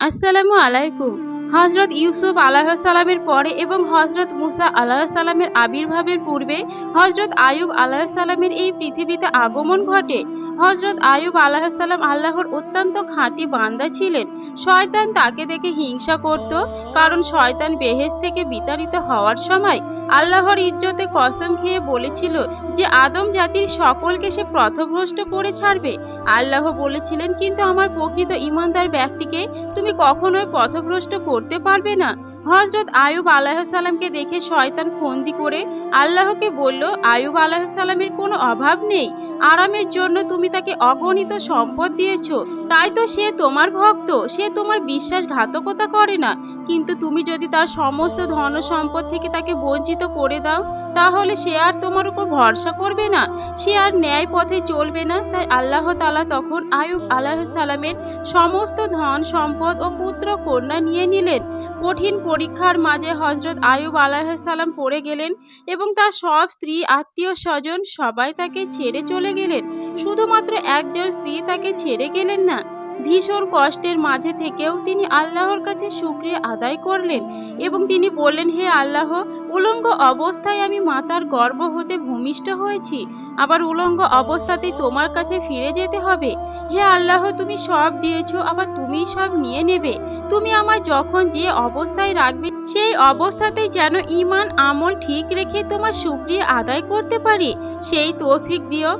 আসসালামু আলাইকুম। হজরত ইউসুফ আলাহিসাল্লামের পরে এবং হজরত মুসা আলাহিসাল্লামের আবির্ভাবের পূর্বে হজরত আয়ুব আলাহিসাল্লামের এই পৃথিবীতে আগমন ঘটে। হজরত আয়ুব আলাহিসাল্লাম আল্লাহর অত্যন্ত খাঁটি বান্দা ছিলেন। শয়তান তাকে দেখে হিংসা করত, কারণ শয়তান বেহেস থেকে বিতাড়িত হওয়ার সময় আল্লাহর ইজ্জতে কসম খেয়ে বলেছিল যে আদম জাতির সকলকে সে প্রথভ্রষ্ট করে ছাড়বে। আল্লাহ বলেছিলেন, কিন্তু আমার প্রকৃত ইমানদার ব্যক্তিকে তুমি কখনোই পথভ্রষ্ট করতে পারবে না। হজরত আয়ুব আলাহিসাল্লামকে দেখে শয়তান ফন্দি করে আল্লাহকে বলল, আয়ুব আলাহিসাল্লামের কোনো অভাব নেই। আরামের জন্য তুমি তাকে অগণিত সম্পদ দিয়েছ। তাই তো সে তোমার ভক্ত। সে তোমার বিশ্বাসঘাতকতা করে না। কিন্তু তুমি যদি তার সমস্ত ধন সম্পদ থেকে তাকে বঞ্চিত করে দাও, তাহলে সে আর তোমার উপর ভরসা করবে না। সে আর ন্যায় পথে চলবে না। তাই আল্লাহ তালা তখন আয়ুব আলাহিসাল্লামের সমস্ত ধন সম্পদ ও পুত্র কন্যা নিয়ে নিলেন। কঠিন পরীক্ষার মাঝে হজরত আয়ুব আলাহিসাল্লাম পড়ে গেলেন এবং তার সব স্ত্রী, আত্মীয় স্বজন সবাই তাকে ছেড়ে চলে গেলেন। শুধুমাত্র একজন স্ত্রী তাকে ছেড়ে গেলেন না, ভীষণ কষ্টের মাঝে থেকেও তিনি আল্লাহর কাছে শুক্রিয়া আদায় করলেন এবং তিনি বললেন, হে আল্লাহ, উলঙ্গ অবস্থায় আমি মাতার গর্ব হতে ভূমিষ্ঠ হয়েছি। আবার উলঙ্গ অবস্থাতেই তোমার কাছে ফিরে যেতে হবে। হে আল্লাহ, তুমি সব দিয়েছ, আবার তুমি সব নিয়ে নেবে। তুমি আমার যখন যে অবস্থায় রাখবে, সেই অবস্থাতেই যেন ইমান আমল ঠিক রেখে তোমার শুক্রিয়া আদায় করতে পারি। সেই তৌফিক দিও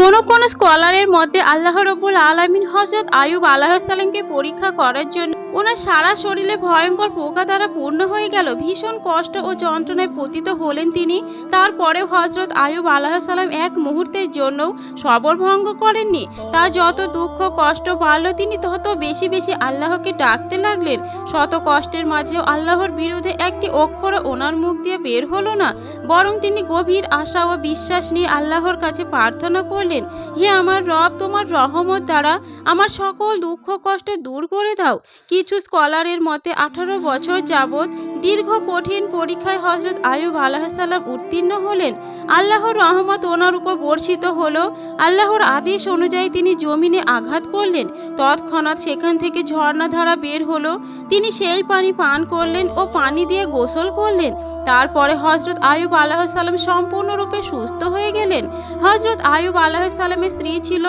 কোন কোন স্কলারের মধ্যে আল্লাহ রবুল আলমিন হজরত আয়ুব আলাহিসাল্লামকে পরীক্ষা করার জন্য ওনার সারা শরীরে ভয়ঙ্কর পোকা দ্বারা পূর্ণ হয়ে গেল। ভীষণ কষ্ট ও যন্ত্রণায় পতিত হলেন তিনি। তারপরেও হজরত আয়ুব আলাহিসাল্লাম এক মুহূর্তের জন্যও সবর ভঙ্গ করেননি। তা যত দুঃখ, কষ্ট বাড়ল তিনি, তত বেশি বেশি আল্লাহকে ডাকতে লাগলেন। শত কষ্টের মাঝেও আল্লাহর বিরুদ্ধে একটি অক্ষর ওনার মুখ দিয়ে বের হলো না। বরং তিনি গভীর আশা ও বিশ্বাস নিয়ে আল্লাহর কাছে প্রার্থনা করলেন। হে আমার রব, তোমার রহমত দ্বারা আমার সকল দুঃখ কষ্ট দূর করে দাও। কিছু স্কলারের মতে আঠারো বছর যাবৎ দীর্ঘ কঠিন পরীক্ষায় হজরত আয়ুব আলাহাসাল্লাম উত্তীর্ণ হলেন। আল্লাহর রহমত ওনার উপর বর্ষিত হল। আল্লাহর আদেশ অনুযায়ী তিনি জমিনে আঘাত করলেন। তৎক্ষণাৎ সেখান থেকে ঝর্ণাধারা বের হলো। তিনি সেই পানি পান করলেন ও পানি দিয়ে গোসল করলেন। তারপরে হজরত আয়ুব আলাহিসাল্লাম সম্পূর্ণরূপে সুস্থ হয়ে গেলেন। হজরত আয়ুব আলাহিসাল্লামের স্ত্রী ছিল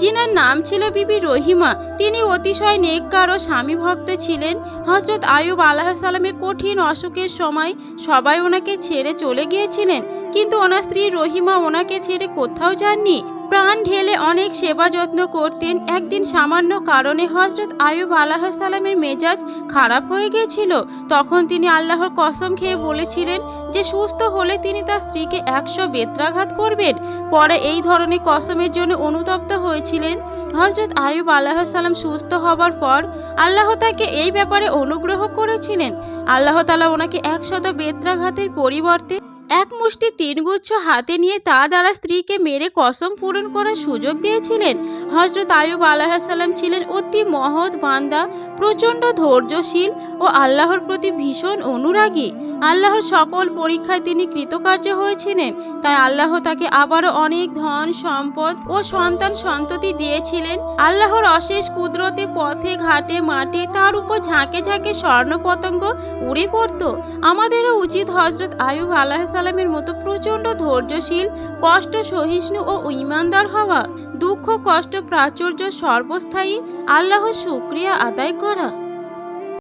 জিনার নাম ছিল বিবি রহিমা। তিনি অতিশয় নেককার ও স্বামী ভক্ত ছিলেন হজরত আয়ুব আলাহিসাল্লামের কঠিন অসুখের সময় সবাই ওনাকে ছেড়ে চলে গিয়েছিলেন। কিন্তু ওনার স্ত্রী রহিমা ওনাকে ছেড়ে কোথাও যাননি। প্রাণ ঢেলে অনেক সেবা যত্ন করতেন। একদিন সামান্য কারণে হজরত আয়ুব আলাহিসাল্লামের মেজাজ খারাপ হয়ে গিয়েছিল। তখন তিনি আল্লাহর কসম খেয়ে বলেছিলেন যে সুস্থ হলে তিনি তার স্ত্রীকে একশো বেত্রাঘাত করবেন। পরে এই ধরনের কসমের জন্য অনুতপ্ত হয়েছিলেন। হজরত আয়ুব আল্লাহ সাল্লাম সুস্থ হবার পর আল্লাহ তাকে এই ব্যাপারে অনুগ্রহ করেছিলেন। আল্লাহ তালা ওনাকে একশত বেত্রাঘাতের পরিবর্তে এক মুষ্টি তিনগুচ্ছ হাতে নিয়ে তা দ্বারা স্ত্রীকে মেরে কসম পূরণ করার সুযোগ দিয়েছিলেন। হজরত আয়ুব আলাহিসাল্লাম ছিলেন অতি মহৎ বান্দা, প্রচণ্ড ধৈর্যশীল ও আল্লাহর প্রতি ভীষণ অনুরাগী। আল্লাহর সকল পরীক্ষায় তিনি কৃতকার্য হয়েছিলেন। তাই আল্লাহ তাকে আবারও অনেক ধন, সম্পদ ও সন্তান সন্ততি দিয়েছিলেন। আল্লাহর অশেষ কুদরতে পথে, ঘাটে, মাঠে তার উপর ঝাঁকে ঝাঁকে স্বর্ণ পতঙ্গ উড়ে পড়ত। আমাদেরও উচিত হজরত আয়ুব আলাহিসাল্লামের মতো প্রচণ্ড ধৈর্যশীল কষ্ট সহিষ্ণু ও ইমানদার হওয়া, দুঃখ, কষ্ট, প্রাচুর্য সর্বস্থায়ী আল্লাহ শুক্রিয়া আদায় করা।